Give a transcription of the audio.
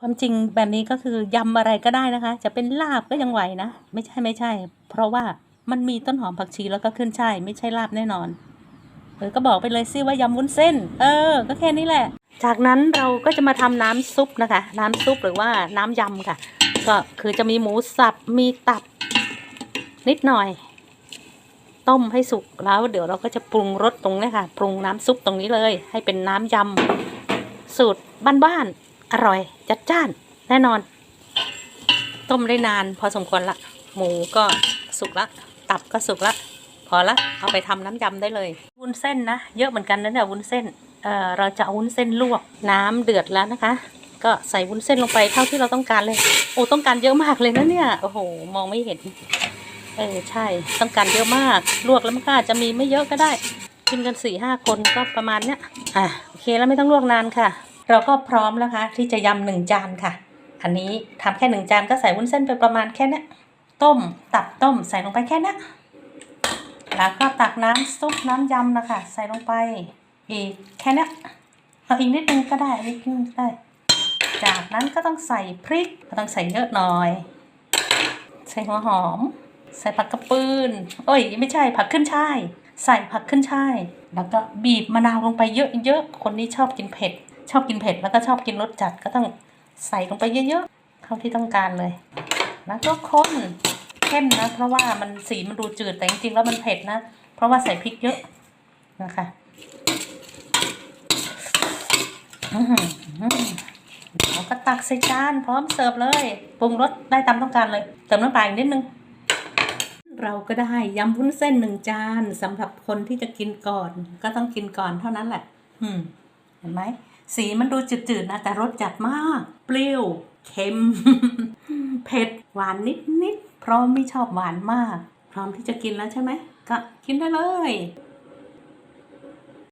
ความจริงแบบนี้ก็คือยำอะไรก็ได้นะคะ จะเป็นลาบก็ยังไหวนะ ไม่ใช่ไม่ใช่ เพราะว่ามันมีต้นหอมผักชีแล้วก็ขึ้นช่ายไม่ใช่ลาบแน่นอนเออก็บอกไปเลยสิว่ายำวุ้นเส้น เออ ก็แค่นี้แหละ จากนั้นเราก็จะมาทำน้ำซุปนะคะ น้ำซุปหรือว่าน้ำยำค่ะ ก็คือจะมีหมูสับมีตับ นิดหน่อย ต้มให้สุกแล้วเดี๋ยวเราก็จะปรุงรสตรงนี้ค่ะ ปรุงน้ำซุปตรงนี้เลย ให้เป็นน้ำยำสูตรบ้านๆ อร่อย จัดจ้าน แน่นอน ต้มได้นานพอสมควรละ หมูก็สุกละ ตับก็สุกละ พอละ เอาไปทำน้ำยำได้เลย วุ้นเส้นนะ เยอะเหมือนกันนะเนี่ยวุ้นเส้นเเราจะเอาวุ้นเส้นลวก น้ำเดือดแล้วนะคะ ก็ใส่วุ้นเส้นลงไปเท่าที่เราต้องการเลย โอ้ต้องการเยอะมากเลยนะเนี่ย โอ้โห มองไม่เห็น เออใช่ ต้องการเยอะมาก ลวกแล้วมันก็อาจจะมีไม่เยอะก็ได้กินกันสี่ห้าคนก็ประมาณเนี้ย อะโอเคแล้วไม่ต้องลวกนานค่ะ เราก็พร้อมแล้วค่ะที่จะยำหนึ่งจานค่ะ อันนี้ทำแค่หนึ่งจานก็ใส่วุ้นเส้นไปประมาณแค่นี้ต้มตับต้มใส่ลงไปแค่นี้แล้วก็ตักน้ำซุปน้ำยำนะคะ ใส่ลงไปอีกแค่นี้เอาอีกนิดนึงก็ได้นิดนึงก็ได้ จากนั้นก็ต้องใส่พริกก็ต้องใส่เยอะหน่อย ใส่หัวหอม ใส่ผักกระปืนเอ้ยไม่ใช่ผักขึ้นช่ายใส่ผักขึ้นช่ายแล้วก็บีบมะนาวลงไปเยอะๆคนนี้ชอบกินเผ็ด ชอบกินเผ็ดแล้วก็ชอบกินรสจัดก็ต้องใส่ลงไปเยอะๆเท่าที่ต้องการเลย แล้วก็คนเข้มนะเพราะว่ามันสีมันดูจืดแต่จริงๆแล้วมันเผ็ดนะเพราะว่าใส่พริกเยอะนะคะอื้อหือแล้วก็ตักใส่จานพร้อมเสิร์ฟเลยปรุงรสได้ตามต้องการเลย เติมน้ำปลาอีกนิดนึง เราก็ได้ยำวุ้นเส้นหนึ่งจานสำหรับคนที่จะกินก่อน ก็ต้องกินก่อนเท่านั้นแหละ อืม เห็นไหม สีมันดูจืดๆนะ แต่รสจัดมาก เปรี้ยว เค็ม เผ็ด หวานนิดๆ เพราะไม่ชอบหวานมาก พร้อมที่จะกินแล้วใช่ไหม ก็กินได้เลย